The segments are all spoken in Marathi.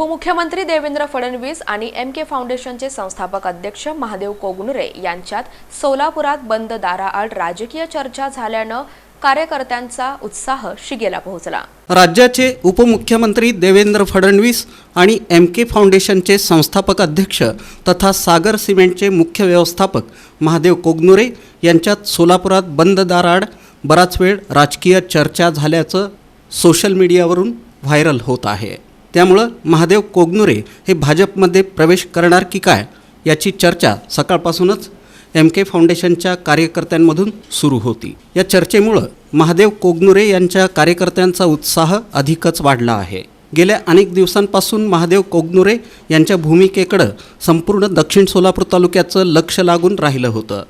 उपमुख्यमंत्री देवेंद्र फडणवीस आणि एम के फाउंडेशनचे संस्थापक अध्यक्ष महादेव कोगनुरे यांच्यात सोलापुरात बंद दाराआड राजकीय चर्चा झाल्यानं कार्यकर्त्यांचा उत्साह शिगेला पोहोचला. राज्याचे उपमुख्यमंत्री देवेंद्र फडणवीस आणि एम के फाउंडेशनचे संस्थापक अध्यक्ष तथा सागर सिमेंटचे मुख्य व्यवस्थापक महादेव कोगनुरे यांच्यात सोलापुरात बंद दाराआड बराच वेळ राजकीय चर्चा झाल्याचं सोशल मीडियावरून व्हायरल होत आहे. त्यामुळं महादेव कोगनुरे हे भाजपमध्ये प्रवेश करणार की काय याची चर्चा सकाळपासूनच एम के फाउंडेशनच्या कार्यकर्त्यांमधून सुरू होती. या चर्चेमुळं महादेव कोगनुरे यांच्या कार्यकर्त्यांचा उत्साह अधिकच वाढला आहे. गेल्या अनेक दिवसांपासून महादेव कोगनुरे यांच्या भूमिकेकडं संपूर्ण दक्षिण सोलापूर तालुक्याचं लक्ष लागून राहिलं होतं.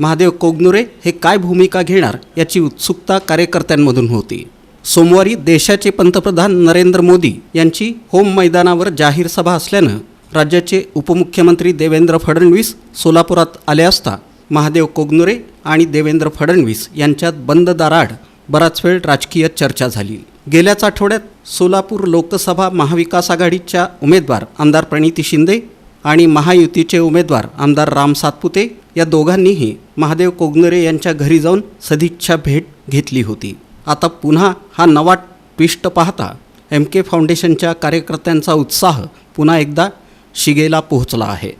महादेव कोगनुरे हे काय भूमिका घेणार याची उत्सुकता कार्यकर्त्यांमधून होती. सोमवारी देशाचे पंतप्रधान नरेंद्र मोदी यांची होम मैदानावर जाहीर सभा असल्यानं राज्याचे उपमुख्यमंत्री देवेंद्र फडणवीस सोलापुरात आले असता महादेव कोगनुरे आणि देवेंद्र फडणवीस यांच्यात बंद दाराड बराच वेळ राजकीय चर्चा झाली. गेल्याच आठवड्यात सोलापूर लोकसभा महाविकास आघाडीच्या उमेदवार आमदार प्रणिती शिंदे आणि महायुतीचे उमेदवार आमदार राम सातपुते या दोघांनीही महादेव कोगनुरे यांच्या घरी जाऊन सदिच्छा भेट घेतली होती. आता पुन्हा हा नवा ट्विस्ट पाहता एम के फाउंडेशनच्या कार्यकर्त्यांचा उत्साह पुन्हा एकदा शिगेला पोहोचला आहे.